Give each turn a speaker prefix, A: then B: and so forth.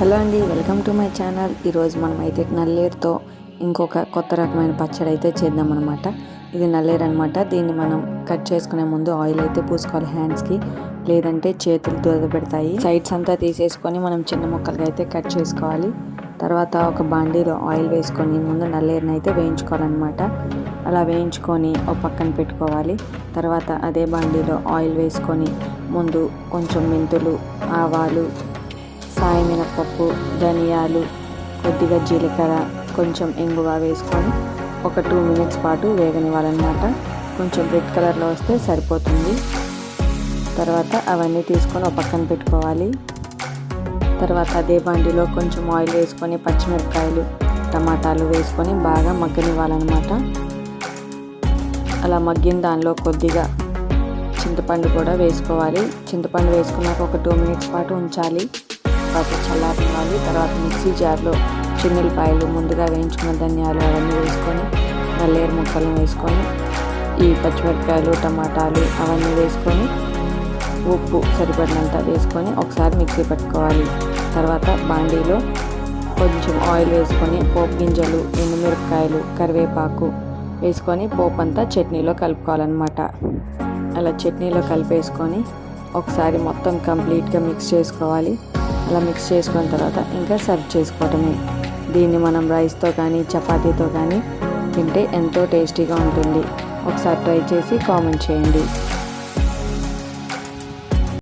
A: Hello అండి welcome to my channel. ఈరోజు మనం అయితే నల్లేరుతో ఇంకొక కొత్త రకమైన పచ్చడి అయితే చేద్దాం అనమాట ఇది నల్లేరు అనమాట దీన్ని మనం కట్ చేసుకునే ముందు ఆయిల్ అయితే పూసుకోవాలి హ్యాండ్స్కి లేదంటే చేతులు దురద పెడతాయి. సైడ్స్ అంతా తీసేసుకొని మనం చిన్న ముక్కలుగా అయితే కట్ చేసుకోవాలి. తర్వాత ఒక బాండీలో ఆయిల్ వేసుకొని ముందు నల్లేరుని అయితే వేయించుకోవాలన్నమాట. అలా వేయించుకొని ఒక పక్కన పెట్టుకోవాలి. తర్వాత అదే బాండీలో ఆయిల్ వేసుకొని ముందు కొంచెం మెంతులు ఆవాలు సాయి మినపప్పు ధనియాలు కొద్దిగా జీలకర్ర కొంచెం ఇంగువ వేసుకొని ఒక టూ మినిట్స్ పాటు వేగనివ్వాలన్నమాట. కొంచెం రెడ్ కలర్లో వస్తే సరిపోతుంది. తర్వాత అవన్నీ తీసుకొని ఒక పక్కన పెట్టుకోవాలి. తర్వాత అదే బండిలో కొంచెం ఆయిల్ వేసుకొని పచ్చిమిరపకాయలు టమాటాలు వేసుకొని బాగా మగ్గనివ్వాలన్నమాట. అలా మగ్గిన దానిలో కొద్దిగా చింతపండు కూడా వేసుకోవాలి. చింతపండు వేసుకున్నాక ఒక టూ మినిట్స్ పాటు ఉంచాలి. తర్వాత చల్లారివ్వాలి తర్వాత మిక్సీ జార్లో చిన్నెల్లిపాయలు ముందుగా వేయించుకున్న ధనియాలు అవన్నీ వేసుకొని నల్లేరు ముక్కలను వేసుకొని ఈ పచ్చిమిరపకాయలు టమాటాలు అవన్నీ వేసుకొని ఉప్పు సరిపడినంత వేసుకొని ఒకసారి మిక్సీ పెట్టుకోవాలి. తర్వాత బాండీలో కొంచెం ఆయిల్ వేసుకొని పోపు గింజలు ఎండుమిరపకాయలు కరివేపాకు వేసుకొని పోపు అంతా చట్నీలో కలుపుకోవాలన్నమాట. అలా చట్నీలో కలిపేసుకొని ఒకసారి మొత్తం కంప్లీట్గా మిక్స్ చేసుకోవాలి. అలా మిక్స్ చేసుకున్న తర్వాత ఇంకా సర్వ్ చేసుకోవటమే. దీన్ని మనం రైస్తో కానీ చపాతీతో కానీ తింటే ఎంతో టేస్టీగా ఉంటుంది. ఒకసారి ట్రై చేసి కామెంట్ చేయండి.